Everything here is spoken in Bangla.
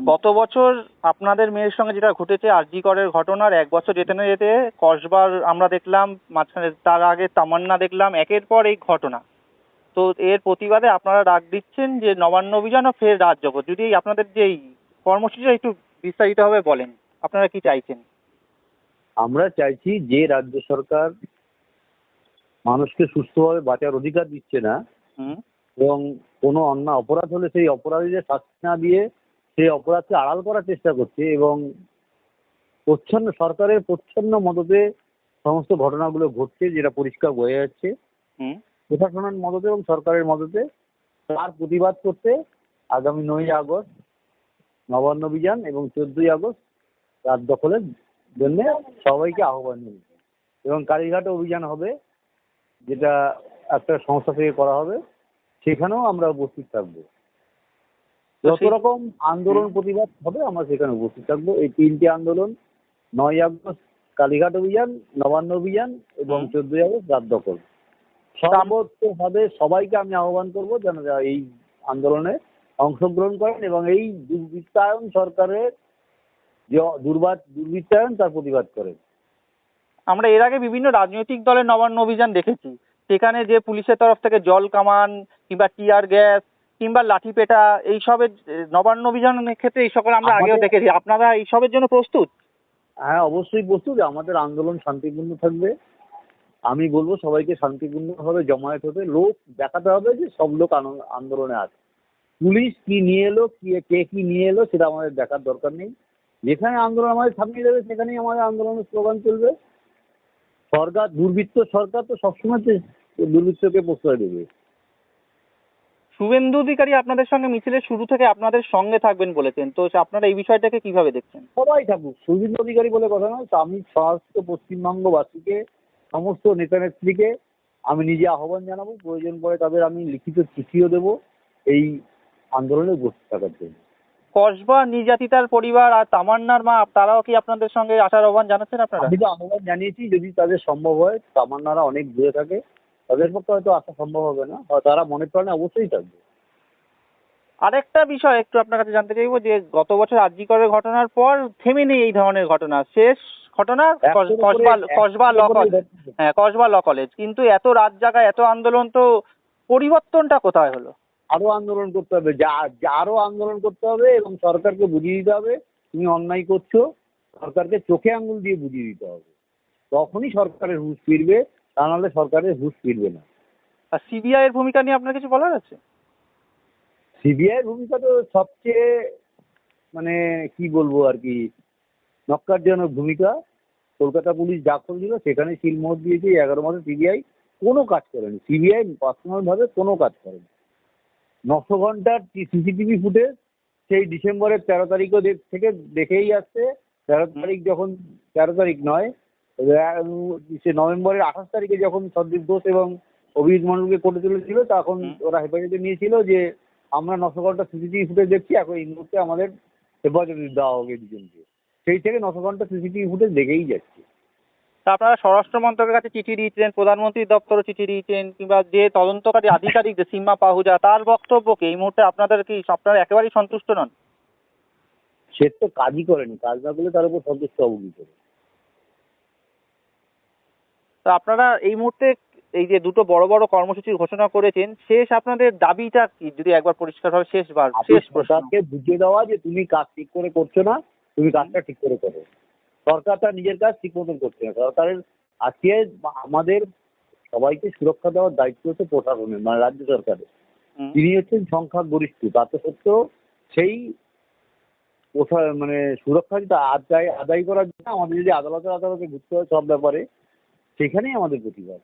গত বছর আপনাদের মেয়ের সঙ্গে যেটা ঘটেছে আরজি করের ঘটনার এক বছর যেতে না যেতে কসবার আমরা দেখলাম মাঝখানে তার আগে তামান্না দেখলাম একের পর এই ঘটনা। তো এর প্রতিবাদে আপনারা ডাক দিচ্ছেন যে নবান্ন অভিযান ও ফের রাজ জগৎ। যদি আপনাদের যে এই কর্মসূচিটা একটু বিস্তারিতভাবে বলেন আপনারা কি চাইছেন? আমরা চাইছি যে রাজ্য সরকার মানুষকে সুস্থভাবে বাঁচার অধিকার দিচ্ছে না এবং কোনো অন্যায় অপরাধ হলে সেই অপরাধীদের শাস্তি না দিয়ে সেই অপরাধকে আড়াল করার চেষ্টা করছে এবং প্রচ্ছন্ন সরকারের প্রচ্ছন্ন মদতে সমস্ত ঘটনাগুলো ঘটছে যেটা পরিষ্কার বোঝা যাচ্ছে। প্রশাসনের মদতে এবং সরকারের মদতে তার প্রতিবাদ করতে আগামী নয় আগস্ট নবান্ন অভিযান এবং চোদ্দই আগস্ট রাত দখলের জন্য সবাইকে আহ্বান জানিয়েছি। এবং কালীঘাট অভিযান হবে যেটা একটা সংস্থা থেকে করা হবে সেখানেও আমরা উপস্থিত থাকব। যত রকম আন্দোলন প্রতিবাদ হবে আমরা সেখানে উপস্থিত থাকব। এই তিনটি আন্দোলন নয় আগস্ট কালীঘাট অভিযান নবান্ন অভিযান এবং। চোদ্দই আগস্ট রাত দখল। সর্বোচ্চভাবে সবাইকে আমি আহ্বান করব যেন এই আন্দোলনে অংশগ্রহণ করেন এবং এই দুর্বৃত্তায়ন সরকারের যে দুর্বাদ দুর্বৃত্তায়ন তার প্রতিবাদ করেন। আমরা এর আগে বিভিন্ন রাজনৈতিক দলের নবান্ন অভিযান দেখেছি। সেখানে যে পুলিশের তরফ থেকে জল কামান কিংবা টিয়ার গ্যাস কিংবা লাঠি পেটা এইসবের নবান্ন অভিযানের ক্ষেত্রে এই সকল আমরা আগেও দেখেছি। আপনারা এইসবের জন্য প্রস্তুত? হ্যাঁ অবশ্যই প্রস্তুত। আমাদের আন্দোলন শান্তিপূর্ণ থাকবে। আমি বলব সবাইকে শান্তিপূর্ণভাবে জমায়েত হতে। লোক দেখাতে হবে যে সব লোক আন্দোলনে আছে। পুলিশ কি নিয়ে এলো কি কে কি নিয়ে এলো সেটা আমাদের দেখার দরকার নেই। যেখানে আন্দোলন আমাদের থামিয়ে দেবে সেখানেই আমাদের আন্দোলনের স্লোগান চলবে। সরকার দুর্বৃত্ত সরকার তো সবসময় দুর্বৃত্তকে প্রশ্রয় দেবে। শুভেন্দু অধিকারী আপনাদের সঙ্গে মিছিলের শুরু থেকে আপনাদের সঙ্গে থাকবেন বলেছেন। তো আপনারা এই বিষয়টাকে কীভাবে দেখছেন? সবাই থাকুক। শুভেন্দু অধিকারী বলে কথা নয় তো আমি সমস্ত পশ্চিমবঙ্গবাসীকে সমস্ত নেতা নেত্রীকে আমি নিজে আহ্বান জানাব। প্রয়োজন পড়ে তাদের আমি লিখিত চিঠিও দেব এই আন্দোলনে উপস্থিত থাকার জন্য। কসবা নির্যাতিতার পরিবার আর তামান্নার মা তারাও কি আপনাদের সঙ্গে আসার আহ্বান জানাচ্ছেন আপনারা? আমি তো আহ্বান জানিয়েছি যদি তাদের সম্ভব হয় তামান্নারা অনেক দূরে থাকে। তাদের পক্ষে হয়তো আসা সম্ভব হবে না। তারা মনে প্রাণে অবশ্যই থাকবে। আরেকটা বিষয় একটু আপনার কাছে জানতে চাইব যে গত বছর আরজিকরের ঘটনার পর থেমে নেই এই ধরনের ঘটনা। শেষ ঘটনা? কসবা ল কলেজ হ্যাঁ কসবা ল কলেজ কিন্তু এত রাত জায়গায় এত আন্দোলন তো পরিবর্তনটা কোথায় হলো? আরও আন্দোলন করতে হবে। যা যা- আরও আন্দোলন করতে হবে এবং সরকারকে বুঝিয়ে দিতে হবে তুমি অন্যায় করছ সরকারকে চোখে আঙুল দিয়ে বুঝিয়ে দিতে হবে। তখনই সরকারের হুঁশ ফিরবে। তা নাহলে সরকারের হুঁশ ফিরবে না। আর সিবিআই এর ভূমিকা নিয়ে আপনার কিছু বলার আছে? সিবিআই এর ভূমিকা তো সবচেয়ে মানে কি বলব আর কি নক্কারজনক ভূমিকা। কলকাতা পুলিশ যা করেছিল সেখানে সিলমোহর দিয়েছে এগারো মাসে সিবিআই কোনো কাজ করেনি। সিবিআই পার্সোনালভাবে কোনো কাজ করেনি। নশো ঘণ্টার সিসিটিভি ফুটেজ সেই ডিসেম্বরের তেরো তারিখও থেকে দেখেই আসছে। তেরো তারিখ যখন তেরো তারিখ নয় সে নভেম্বরের আঠাশ তারিখে যখন সন্দীপ ঘোষ এবং অভিজিৎ মন্ডলকে কোর্টে তুলেছিল তখন ওরা হেফাজতে নিয়েছিল যে আমরা নশো ঘণ্টা সিসিটিভি ফুটেজ দেখছি এখন এই মুহূর্তে আমাদের হেফাজতে দেওয়া হবে দুজনকে। সেই থেকে নশো ঘণ্টা সিসিটিভি ফুটেজ দেখেই যাচ্ছে। তা আপনারা স্বরাষ্ট্র মন্ত্রকের কাছে চিঠি দিয়েছেন প্রধানমন্ত্রী দপ্তরও চিঠি দিয়েছেন কিংবা যে তদন্তকারী আধিকারিক যে সীমা পাহুজা তার বক্তব্যকে এই মুহূর্তে আপনাদের কি আপনারা একেবারেই সন্তুষ্ট নন? সে তো কাজই করেনি কাজ না করলে তার উপর সন্তুষ্ট হব কি করে? তো আপনারা এই মুহূর্তে এই যে দুটো বড় বড় কর্মসূচির ঘোষণা করেছেন শেষ আপনাদের দাবিটা কি? যদি একবার পরিষ্কারভাবে শেষবার আপনি শেষ প্রশ্ন। সরকারকে বুঝিয়ে দেওয়া যে তুমি কাজ ঠিক করে করছ না তুমি কাজটা ঠিক করে করো। সরকার তার নিজের কাজ ঠিক মতন করছে না। সরকারের আজকে আমাদের সবাইকে সুরক্ষা দেওয়ার দায়িত্ব হচ্ছে প্রশাসনের মানে রাজ্য সরকারের। তিনি হচ্ছেন সংখ্যাগরিষ্ঠ তাতে সত্ত্বেও সেই মানে সুরক্ষা যেটা আদায় আদায় করার জন্য আমাদের যদি আদালতের আদালতে ঘুরতে হয় সব ব্যাপারে সেখানেই আমাদের প্রতিবাদ।